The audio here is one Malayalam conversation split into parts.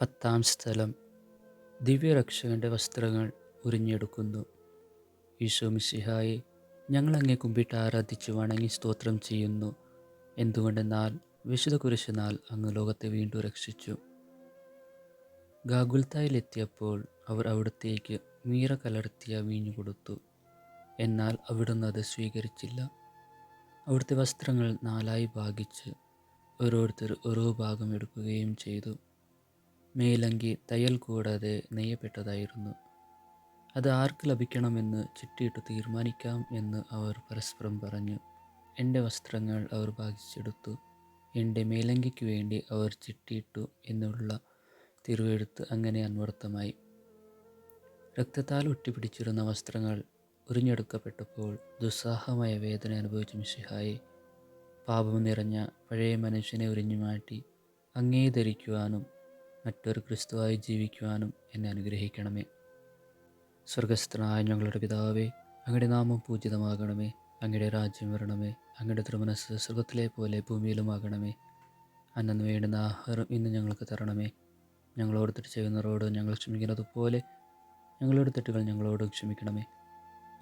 പത്താം സ്ഥലം ദിവ്യരക്ഷകന്റെ വസ്ത്രങ്ങൾ ഉരിഞ്ഞെടുക്കുന്നു. ഈശോ മിസിഹായി ഞങ്ങൾ അങ്ങേ കുമ്പിട്ട് ആരാധിച്ച് വണങ്ങി സ്തോത്രം ചെയ്യുന്നു. എന്തുകൊണ്ടെന്നാൽ വിശുദ്ധ കുരിശനാൽ അങ്ങ് ലോകത്തെ വീണ്ടും രക്ഷിച്ചു. ഗാഗുൽത്തായിലെത്തിയപ്പോൾ അവർ അവിടത്തേക്ക് മീറ കലർത്തിയ വീഞ്ഞു കൊടുത്തു. എന്നാൽ അവിടുന്ന് അത് സ്വീകരിച്ചില്ല. അവിടുത്തെ വസ്ത്രങ്ങൾ നാലായി ഭാഗിച്ച് ഓരോരുത്തർ ഓരോ ഭാഗം എടുക്കുകയും ചെയ്തു. മേലങ്കി തയ്യൽ കൂടാതെ നെയ്യപ്പെട്ടതായിരുന്നു. അത് ആർക്ക് ലഭിക്കണമെന്ന് ചിട്ടിയിട്ട് തീരുമാനിക്കാം എന്ന് അവർ പരസ്പരം പറഞ്ഞു. എന്റെ വസ്ത്രങ്ങൾ അവർ ഭാഗിച്ചെടുത്തു എന്റെ മേലങ്കിക്ക് വേണ്ടി അവർ ചിട്ടിയിട്ടു എന്നുള്ള തിരുവെഴുത്ത് അങ്ങനെ അന്വർത്ഥമായി. രക്തത്താൽ ഒട്ടിപ്പിടിച്ചിരുന്ന വസ്ത്രങ്ങൾ ഉറിഞ്ഞെടുക്കപ്പെട്ടപ്പോൾ ദുസ്സാഹമായ വേദന അനുഭവിച്ച മിഷിഹായി പാപം നിറഞ്ഞ പഴയ മനുഷ്യനെ ഉരിഞ്ഞു മാറ്റി അങ്ങേ ധരിക്കുവാനും മറ്റൊരു ക്രിസ്തുവായി ജീവിക്കുവാനും എന്നെ അനുഗ്രഹിക്കണമേ. സ്വർഗസ്ഥനായ ഞങ്ങളുടെ പിതാവേ അങ്ങയുടെ നാമം പൂജിതമാകണമേ. അങ്ങയുടെ രാജ്യം വരണമേ. അങ്ങയുടെ തിരുമനസ് സ്വർഗത്തിലെ പോലെ ഭൂമിയിലുമാകണമേ. അന്നു വേണ്ടുന്ന ആഹാരം ഇന്ന് ഞങ്ങൾക്ക് തരണമേ. ഞങ്ങളോട് തെറ്റ് ചെയ്യുന്നവരോട് ഞങ്ങൾ ക്ഷമിക്കുന്നത് പോലെ ഞങ്ങളുടെ തെറ്റുകൾ ഞങ്ങളോട് ക്ഷമിക്കണമേ.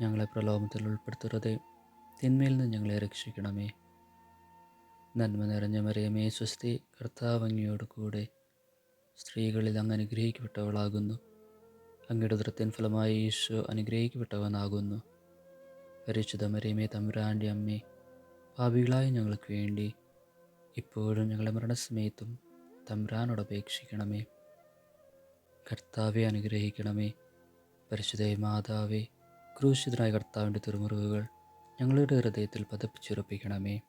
ഞങ്ങളെ പ്രലോഭത്തിൽ ഉൾപ്പെടുത്തരുത്. തിന്മയിൽ നിന്ന് ഞങ്ങളെ രക്ഷിക്കണമേ. നന്മ നിറഞ്ഞ മറിയമേ സ്വസ്തി കർത്താവ് കൂടെ സ്ത്രീകളിൽ അങ്ങ് അനുഗ്രഹിക്കപ്പെട്ടവളാകുന്നു. അങ്ങയുടെ ഉദരത്തിൻ ഫലമായി ഈശോ അനുഗ്രഹിക്കപ്പെട്ടവനാകുന്നു. പരിശുദ്ധ മറിയമേ തമ്പുരാന്റെ അമ്മേ പാപികളായ ഞങ്ങൾക്ക് വേണ്ടി ഇപ്പോഴും ഞങ്ങളുടെ മരണസമയത്തും തമ്പുരാനോട് അപേക്ഷിക്കണമേ. കർത്താവെ അനുഗ്രഹിക്കണമേ. പരിശുദ്ധ മാതാവേ ക്രൂശിതനായ കർത്താവിന്റെ തിരുമുറിവുകൾ ഞങ്ങളുടെ ഹൃദയത്തിൽ പതപ്പിച്ചുറപ്പിക്കണമേ.